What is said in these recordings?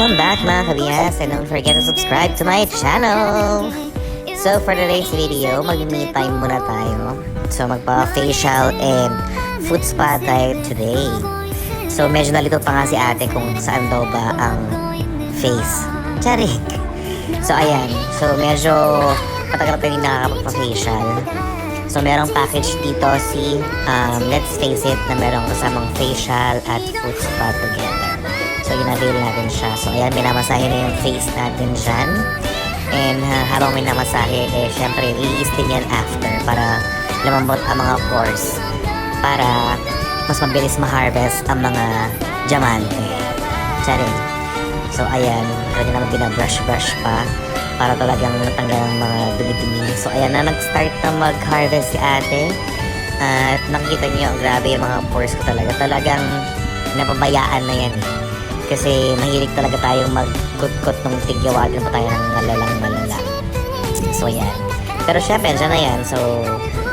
Welcome back mga kabiyas and don't forget to subscribe to my channel. So for today's video, mag-me time muna tayo. So magpa-facial and foot spa tayo today. So medyo nalito pa nga si ate kung saan daw ba ang face. Charik! So ayan, so medyo matagal tayo hindi nakakapagpa-facial. So merong package dito si um, Let's Face It na merong kasamang facial at foot spa together. So in-avail natin siya. So ayan, minamasahe na yung face natin dyan. And uh, habang minamasahe, eh syempre i din yan after para lumambot ang mga pores para mas mabilis ma-harvest ang mga diamante. Charing. So ayan, pwede naman binabrush-brush pa para talagang natanggal ang mga dumi-dumi. So ayan na nag-start na mag-harvest si ate. At nakikita niyo, grabe yung mga pores ko talaga. Talagang napabayaan na yan eh. Kasi mahilig talaga tayong magkutkot nung tigyawagan pa tayo ng malalang malala. So ayan. Pero syempre, dyan na yan. So,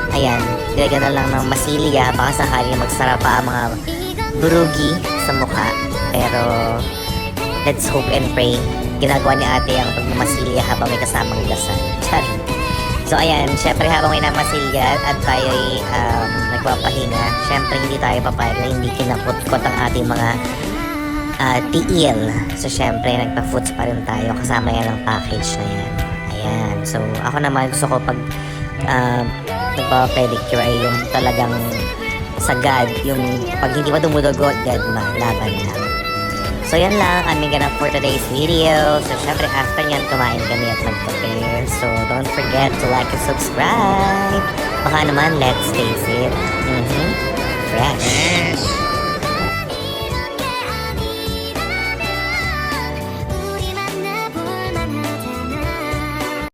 ayan. Dilagyan na lang ng masilya. Baka sakali magsara pa ang mga burugi sa mukha. Pero, let's hope and pray. Ginagawa ni ate ang pagmamasilya habang may kasamang dasal. Charing. So ayan, syempre habang may namasilya at tayo ay um, nagpapahinga, syempre hindi tayo papayag na hindi kinakutkot ang ating mga uh, tiil. So syempre nagpa-foots pa rin tayo kasama yan ang package na yan. Ayan. So ako naman gusto ko pag uh, nagpa-pedicure ay yung talagang sagad, yung pag hindi pa dumudugo, dead ma, laban lang. So yan lang, aming ganap for today's video. So syempre after nyan, kumain kami at mag-prepare. So don't forget to like and subscribe. Baka naman, let's taste it. Mm-hmm. Fresh.